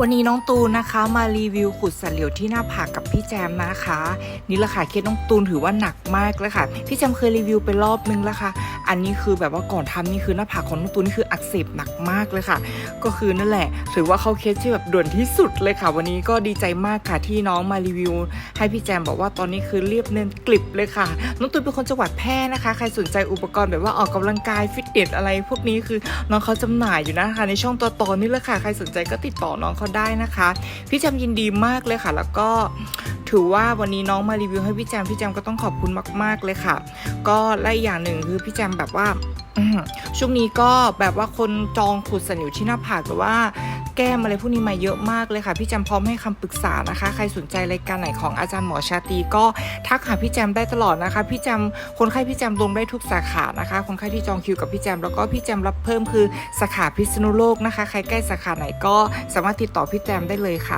วันนี้น้องตูนนะคะมารีวิวขุดสันเหลียวที่หน้าผากกับพี่แจมนะคะ นี่แหละค่ะเคสน้องตูนถือว่าหนักมากเลยค่ะ พี่แจมเคยรีวิวไปรอบนึงแล้วค่ะอันนี้คือแบบว่าก่อนทำนี่คือหน้าผากของน้องตูนนี่คืออักเสบหนักมากเลยค่ะ ก็คือนั่นแหละ ถือว่าเขาเคสที่แบบด่วนที่สุดเลยค่ะ วันนี้ก็ดีใจมากค่ะที่น้องมารีวิว ให้พี่แจมบอกว่าตอนนี้คือเรียบเนียนกลิบเลยค่ะ น้องตูนเป็นคนจังหวัดแพร่นะคะ ใครสนใจอุปกรณ์แบบว่าออกกำลังกายฟิตเนสอะไร พวกนี้คือน้องเขาจำหน่ายอยู่นะคะในช่องตัวตอนนี่แหละค่ะ ใครสนใจก็ติดต่อน้องเขาได้นะคะ พี่แจมยินดีมากเลยค่ะ แล้วก็ ถือว่าวันนี้น้องมารีวิวให้พี่แจมพี่แจมก็ต้องขอบคุณมากๆเลยค่ะ ก็และอย่างหนึ่งคือพี่แจมแบบว่าช่วงนี้ก็แบบว่าคนจองขุดสันอยู่ที่หน้าผากหรือว่าแก้มอะไรพวกนี้มาเยอะมากเลยค่ะ พี่แจมพร้อมให้คำปรึกษานะคะ ใครสนใจรายการไหนของอาจารย์หมอชาตีก็ทักหาพี่แจมได้ตลอดนะคะ พี่แจมคนไข้พี่แจมลงได้ทุกสาขานะคะ คนไข้ที่จองคิวกับพี่แจมแล้วก็พี่แจมรับเพิ่มคือสาขาพิษณุโลกนะคะ ใครใกล้สาขาไหนก็สามารถติดต่อพี่แจมได้เลยค่ะ